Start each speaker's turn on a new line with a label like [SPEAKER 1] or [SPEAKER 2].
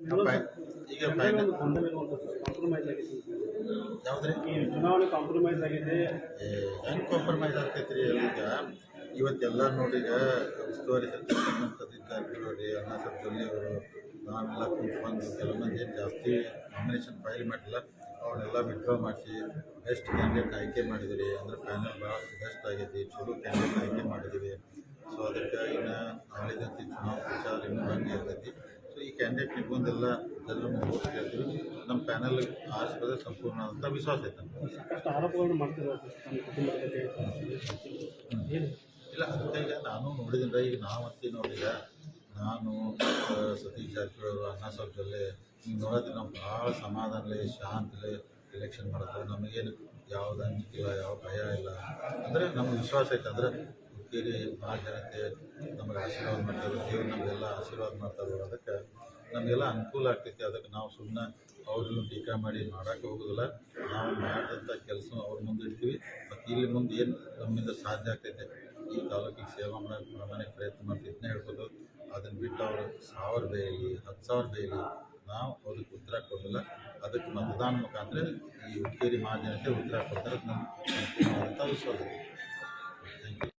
[SPEAKER 1] ಈಗ
[SPEAKER 2] ಕಾಂಪ್ರಮೈಸ್ ಆಗೈತಿ
[SPEAKER 1] ಯಾವುದ್ರಿ?
[SPEAKER 2] ಈ ಚುನಾವಣೆ ಕಾಂಪ್ರಮೈಸ್ ಆಗಿದೆ.
[SPEAKER 1] ಹೆಂಗೆ ಕಾಂಪ್ರಮೈಸ್ ಆಗ್ತೈತೆ ರೀ ಈಗ? ಇವತ್ತೆಲ್ಲ ನೋಡಿ ಈಗ ಉಸ್ತುವಾರಿ ಸಚಿವ ಸತೀಶ್ ಜಾರಕಿಹೊಳಿ ಅಣ್ಣಾ ಸಾಹೇಬ್ ಅವರು ನಾವೆಲ್ಲ ಕೂತ್ಕೊಂಡು ಕೆಲವು ಮಂದಿ ಜಾಸ್ತಿ ನಾಮಿನೇಷನ್ ಫೈಲ್ ಮಾಡಿಲ್ಲ. ಅವನ್ನೆಲ್ಲ ವಿಡ್ರಾ ಮಾಡಿಸಿ ಬೆಸ್ಟ್ ಕ್ಯಾಂಡಿಡೇಟ್ ಆಯ್ಕೆ ಮಾಡಿದಿರಿ. ಅಂದ್ರೆ ಪ್ಯಾನಲ್ ಭಾಳ ಬೆಸ್ಟ್ ಆಗೈತಿ ಚಲೋ ಕ್ಯಾಂಡಿಡೇಟ್ ಆಯ್ಕೆ ಮಾಡಿದ್ದೀವಿ ಸೊ ಅದಕ್ಕೆ ಇನ್ನು ನಾಳಿದಂತೆ ಚುನಾವಣಾ ಪ್ರಚಾರ ಇನ್ನೂ ಹಂಗೆ ಇರ್ತೈತಿ ಸೊ ಈ ಕ್ಯಾಂಡಿಡೇಟ್ ನಿಮ್ಗೊಂದೆಲ್ಲ ಎಲ್ಲರೂ ಓಟ್ ಕೇಳ್ತೀವಿ ನಮ್ಮ ಪ್ಯಾನಲ್ ಆರಿಸ್ಬೋದೇ ಸಂಪೂರ್ಣ ಅಂತ ವಿಶ್ವಾಸ ಐತೆ
[SPEAKER 2] ಆರೋಪಗಳನ್ನು
[SPEAKER 1] ಇಲ್ಲ ಅಂತ ಈಗ ನಾನು ನೋಡಿದ್ರೆ ಈಗ ನಾವಂತಿ ನೋಡಿದ ನಾನು ಸತೀಶ್ ಜಾರಕಿಹೊಳಿ ಅವರು ಅಣ್ಣಾ ಸಾಹೇಬ್ ಜೊಲ್ಲೆ ಈಗ ನೋಡೋದು ನಾವು ಭಾಳ ಸಮಾಧಾನಲೆ ಶಾಂತಲೇ ಎಲೆಕ್ಷನ್ ಮಾಡ್ತಾರೆ. ನಮಗೇನು ಯಾವ್ದು ಅಂಜಿಕಿಲ್ಲ ಯಾವ ಭಯ ಇಲ್ಲ. ಅಂದರೆ ನಮ್ಗೆ ವಿಶ್ವಾಸ ಐತೆ ಅಂದ್ರೆ ಹುಕ್ಕೇರಿ ಭಾಳ ಜನತೆ ನಮಗೆ ಆಶೀರ್ವಾದ ಮಾಡ್ತಾರೆ. ದೇವ್ರು ನಮಗೆಲ್ಲ ಆಶೀರ್ವಾದ ಮಾಡ್ತಾರೆ ಅದಕ್ಕೆ ನಮಗೆಲ್ಲ ಅನುಕೂಲ ಆಗ್ತೈತಿ. ಅದಕ್ಕೆ ನಾವು ಸುಮ್ಮನೆ ಅವ್ರನ್ನೂ ಟೀಕಾ ಮಾಡಿ ಮಾಡೋಕ್ಕೆ ಹೋಗೋದಿಲ್ಲ. ನಾವು ಮಾಡಿದಂಥ ಕೆಲಸ ಅವ್ರ ಮುಂದೆ ಇಡ್ತೀವಿ. ಮತ್ತು ಇಲ್ಲಿ ಮುಂದೆ ಏನು ನಮ್ಮಿಂದ ಸಾಧ್ಯ ಆಗ್ತೈತೆ? ಈ ತಾಲೂಕಿಗೆ ಸೇವೆ ಮಾಡೋಕ್ಕೆ ಪ್ರಾಮಾಣಿಕ ಪ್ರಯತ್ನ ಮಾಡ್ತೀವಿ ಇದನ್ನೇ ಹೇಳ್ಬೋದು. ಅದನ್ನು ಬಿಟ್ಟು ಅವರು ಸಾವಿರ ಬೇಯಲಿ ಹತ್ತು ಸಾವಿರ ಬೇಯಲಿ ನಾವು ಅವ್ರಿಗೆ ಉತ್ತರ ಕೊಡೋದಿಲ್ಲ ಅದಕ್ಕೆ ಮತದಾನ ಮುಖಾಂತರ ಈ ಹುಕ್ಕೇರಿ ಮಹಾಜನತೆ ಉತ್ತರ ಕೊಡ್ತಾರೆ. ಅಂತ ವಿಶ್ವಾಸ